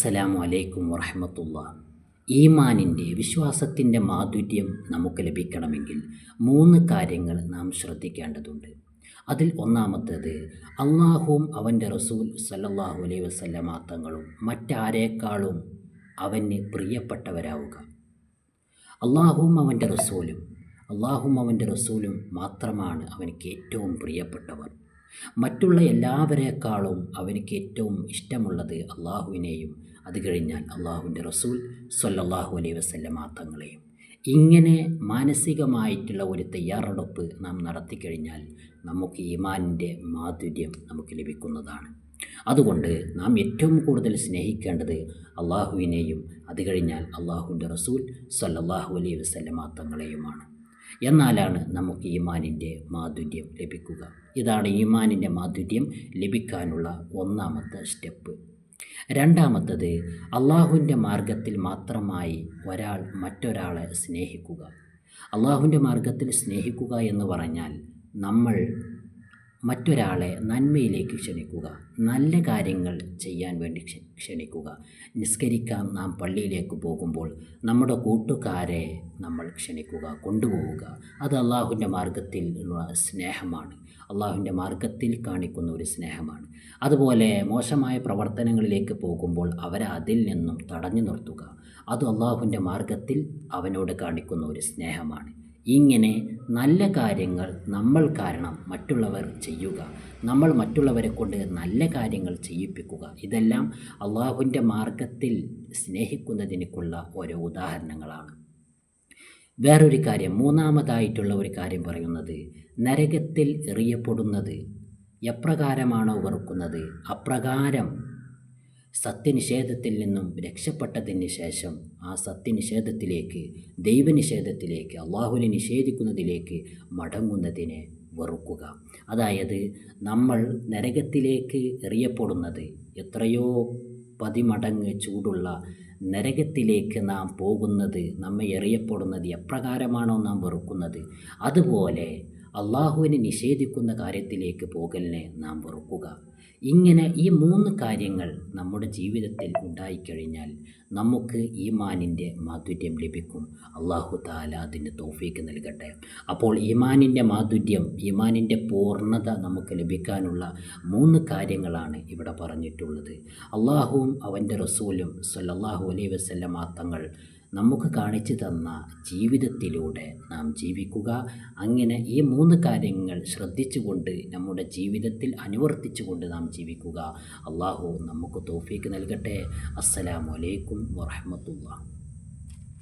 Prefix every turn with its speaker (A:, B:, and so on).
A: അസ്സലാമു അലൈക്കും വറഹമത്തുള്ള. ഈമാനിന്റെ വിശ്വാസത്തിന്റെ മാധുര്യം നമുക്ക് ലഭിക്കണമെങ്കിൽ മൂന്ന് കാര്യങ്ങൾ നാം ശ്രദ്ധിക്കേണ്ടതുണ്ട്. അതിൽ ഒന്നാമത്തേത് അള്ളാഹുവും അവന്റെ റസൂൽ സല്ലാഹു അലൈ വസല്ലമ തങ്ങളും മറ്റാരേക്കാളും അവന് പ്രിയപ്പെട്ടവരാവുക. അള്ളാഹുവും അവന്റെ റസൂലും അള്ളാഹും അവന്റെ റസൂലും മാത്രമാണ് അവനിക്ക് ഏറ്റവും പ്രിയപ്പെട്ടവർ. മറ്റുള്ള എല്ലാവരേക്കാളും അവനിക്ക് ഏറ്റവും ഇഷ്ടമുള്ളത് അള്ളാഹുവിനെയും അത് കഴിഞ്ഞാൽ അള്ളാഹുവിന്റെ റസൂൽ സൊല്ലാഹു അലൈ വസല്ലമ തങ്ങളെയും. ഇങ്ങനെ മാനസികമായിട്ടുള്ള ഒരു തയ്യാറെടുപ്പ് നാം നടത്തിക്കഴിഞ്ഞാൽ നമുക്ക് ഈമാനിന്റെ മാധുര്യം നമുക്ക് ലഭിക്കുന്നതാണ്. അതുകൊണ്ട് നാം ഏറ്റവും കൂടുതൽ സ്നേഹിക്കേണ്ടത് അള്ളാഹുവിനെയും അത് കഴിഞ്ഞാൽ അള്ളാഹുവിന്റെ റസൂൽ സൊല്ലാഹു അലൈ വസല്ലമ തങ്ങളെയുമാണ്. എന്നാലാണ് നമുക്ക് ഈമാനിന്റെ മാധുര്യം ലഭിക്കുക. ഇതാണ് ഈമാനിന്റെ മാധുര്യം ലഭിക്കാനുള്ള ഒന്നാമത്തെ സ്റ്റെപ്പ്. രണ്ടാമത്തത് അള്ളാഹുവിന്റെ മാർഗത്തിൽ മാത്രമായി ഒരാൾ മറ്റൊരാളെ സ്നേഹിക്കുക. അള്ളാഹുവിന്റെ മാർഗത്തിൽ സ്നേഹിക്കുക എന്ന് പറഞ്ഞാൽ നമ്മൾ മറ്റൊരാളെ നന്മയിലേക്ക് ക്ഷണിക്കുക. നല്ല കാര്യങ്ങൾ ചെയ്യാൻ വേണ്ടി ക്ഷണിക്കുക. നിസ്കരിക്കാൻ നാം പള്ളിയിലേക്ക് പോകുമ്പോൾ നമ്മുടെ കൂട്ടുകാരെ നമ്മൾ ക്ഷണിക്കുക കൊണ്ടുപോവുക. അത് അള്ളാഹുവിന്റെ മാർഗത്തിൽ ഉള്ള സ്നേഹമാണ്. അള്ളാഹുവിന്റെ മാർഗത്തിൽ കാണിക്കുന്ന ഒരു സ്നേഹമാണ്. അതുപോലെ മോശമായ പ്രവർത്തനങ്ങളിലേക്ക് പോകുമ്പോൾ അവരെ അതിൽ നിന്നും തടഞ്ഞു നിർത്തുക. അത് അള്ളാഹുവിന്റെ മാർഗത്തിൽ അവനോട് കാണിക്കുന്ന ഒരു സ്നേഹമാണ്. ഇങ്ങനെ നല്ല കാര്യങ്ങൾ നമ്മൾ കാരണം മറ്റുള്ളവർ ചെയ്യുക. നമ്മൾ മറ്റുള്ളവരെ കൊണ്ട് നല്ല കാര്യങ്ങൾ ചെയ്യിപ്പിക്കുക. ഇതെല്ലാം അള്ളാഹുവിന്റെ മാർഗത്തിൽ സ്നേഹിക്കുന്നതിനേക്കുള്ള ഓരോ ഉദാഹരണങ്ങളാണ്. വേറൊരു കാര്യം മൂന്നാമതായിട്ടുള്ള ഒരു കാര്യം പറയുന്നത് നരകത്തിൽ എറിയപ്പെടുന്നത് എപ്രകാരമാണോ വെറുക്കുന്നത്? അപ്രകാരം സത്യനിഷേധത്തിൽ നിന്നും രക്ഷപ്പെട്ടതിന് ശേഷം ആ സത്യനിഷേധത്തിലേക്ക് ദൈവനിഷേധത്തിലേക്ക് അള്ളാഹുവിനെ നിഷേധിക്കുന്നതിലേക്ക് മടങ്ങുന്നതിനെ വെറുക്കുക. അതായത് നമ്മൾ നരകത്തിലേക്ക് എറിയപ്പെടുന്നത് എത്രയോ പതിമടങ്ങ് ചൂടുള്ള നരകത്തിലേക്ക് നാം പോകുന്നത് നമ്മെ എറിയപ്പെടുന്നത് എപ്രകാരമാണോ നാം വെറുക്കുന്നത്? അതുപോലെ അള്ളാഹുവിനെ നിഷേധിക്കുന്ന കാര്യത്തിലേക്ക് പോകലിനെ നാം വെറുക്കുക. ഇങ്ങനെ ഈ മൂന്ന് കാര്യങ്ങൾ നമ്മുടെ ജീവിതത്തിൽ ഉണ്ടായിക്കഴിഞ്ഞാൽ നമുക്ക് ഈമാനിന്റെ മാധുര്യം ലഭിക്കും. അള്ളാഹു താല അതിന് തോഫീക്ക് നൽകട്ടെ. അപ്പോൾ ഈമാനിന്റെ മാധുര്യം ഈമാനിന്റെ പൂർണത നമുക്ക് ലഭിക്കാനുള്ള മൂന്ന് കാര്യങ്ങളാണ് ഇവിടെ പറഞ്ഞിട്ടുള്ളത്. അള്ളാഹുവും അവന്റെ റസൂലും സല്ലാഹു അലൈഹി വസല്ലമ തങ്ങൾ നമുക്ക് കാണിച്ചു തന്ന ജീവിതത്തിലൂടെ നാം ജീവിക്കുക. അങ്ങനെ ഈ മൂന്ന് കാര്യങ്ങൾ ശ്രദ്ധിച്ചുകൊണ്ട് നമ്മുടെ ജീവിതത്തിൽ അനുവർത്തിച്ചുകൊണ്ട് നാം ജീവിക്കുക. അള്ളാഹു നമുക്ക് തോഫീക്ക് നൽകട്ടെ. അസ്സലാമു അലൈക്കും വറഹമത്തുള്ള